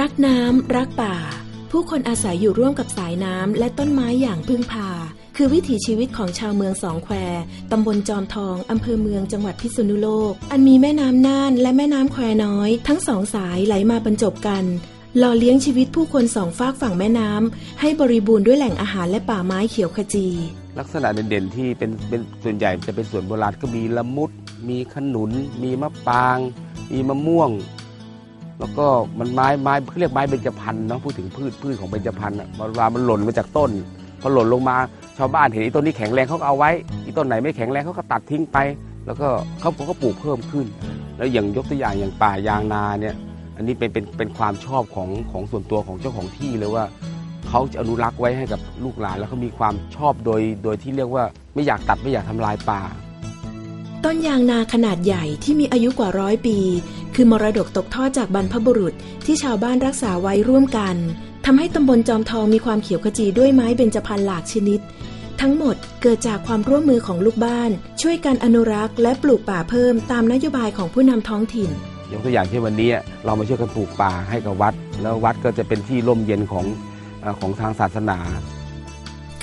รักน้ำ รักป่า ผู้คนอาศัยอยู่ร่วมกับสายน้ำและต้นไม้อย่างพึ่งพา คือวิถีชีวิตของชาวเมืองสองแควตำบลจอมทอง อำเภอเมืองจังหวัดพิษณุโลก อันมีแม่น้ำน่านและแม่น้ำแควน้อย ทั้งสองสายไหลมาบรรจบกันหล่อเลี้ยงชีวิตผู้คนสองฝากฝั่งแม่น้ำให้บริบูรณ์ด้วยแหล่งอาหารและป่าไม้เขียวขจี ลักษณะเด่นๆที่เป็นเป็นส่วนใหญ่จะเป็นส่วนโบราณก็มีละมุด มีขนุน มีมะปราง มีมะม่วง แล้วก็มันไม้ไม้เขาเรียกไม้เบญจพรรณเนาะพูดถึงพืชพืชของเบญจพรรณอะเวลามันหล่นมาจากต้นพอหล่นลงมาชาวบ้านเห็นอ้ต้นนี้แข็งแรงเขาก็เอาไว้อีต้นไหนไม่แข็งแรงเขาก็ตัดทิ้งไป แล้วก็เขาก็ปลูกเพิ่มขึ้น แล้วอย่างยกตัวอย่างอย่างป่ายางนาเนี่ยอันนี้เป็นเป็นเป็นความชอบของของส่วนตัวของเจ้าของที่เลยว่าเขาจะอนุรักษ์ไว้ให้กับลูกหลานแล้วเขามีความชอบโดยโดยที่เรียกว่าไม่อยากตัดไม่อยากทำลายป่า ต้นยางนาขนาดใหญ่ที่มีอายุกว่าร้อยปี คือมรดกตกทอดจากบรรพบุรุษที่ชาวบ้านรักษาไว้ร่วมกันทำให้ตำบลจอมทองมีความเขียวขจีด้วยไม้เบญจพรรณหลากชนิด ทั้งหมดเกิดจากความร่วมมือของลูกบ้าน ช่วยกันอนุรักษ์และปลูกป่าเพิ่มตามนโยบายของผู้นำท้องถิ่นยกตัวอย่างเช่นวันนี้เรามาช่วยกันปลูกป่าให้กับวัด แล้ววัดก็จะเป็นที่ร่มเย็นของเออของทางศาสนา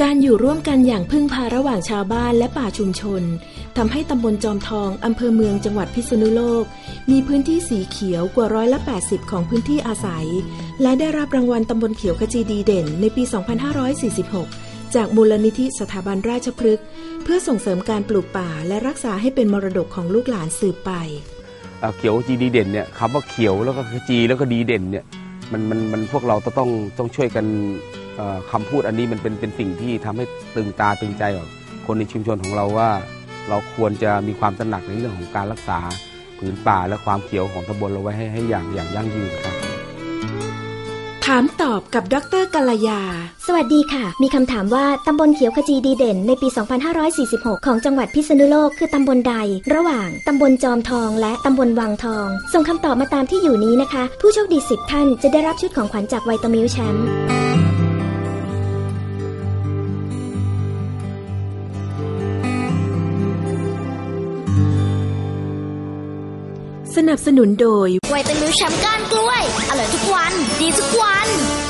การอยู่ร่วมกันอย่างพึ่งพาระหว่างชาวบ้านและป่าชุมชน ทำให้ตำบลจอมทองอำเภอเมืองจังหวัดพิษณุโลก มีพื้นที่สีเขียวกว่าร้อยละ 80 ของพื้นที่อาศัย และได้รับรางวัลตำบลเขียวขจีดีเด่นในปี 2546 จากมูลนิธิสถาบันราชพฤกษ์เพื่อส่งเสริมการปลูกป่าและรักษาให้เป็นมรดกของลูกหลานสืบไปเเขียวขจีดีเด่นเนี่ยคำว่าเขียวแล้วก็ขจีแล้วก็ดีเด่นเนี่ยมันมันมันพวกเราต้องต้องช่วยกันเอ่อคำพูดอันนี้มันเป็นเป็นสิ่งที่ทำให้ตึงตาตึงใจกับคนในชุมชนของเราว่า เราควรจะมีความตระหนักในเรื่องของการรักษาผืนป่าและความเขียวของตำบลเราไว้ให้ให้อย่างอย่างยั่งยืนครับ ถามตอบกับดรกัลยา สวัสดีค่ะ มีคำถามว่าตำบลเขียวขจีดีเด่น ในปี 2546 ของจังหวัดพิษณุโลกคือตำบลใด ระหว่างตำบลจอมทองและตำบลวังทอง ส่งคำตอบมาตามที่อยู่นี้นะคะ ผู้โชคดี 10 ท่านจะได้รับชุดของขวัญจากไวตามิลแชมป์ สนับสนุนโดยไวตามิลแชมป์ก้านกล้วย อร่อยทุกวัน ดีทุกวัน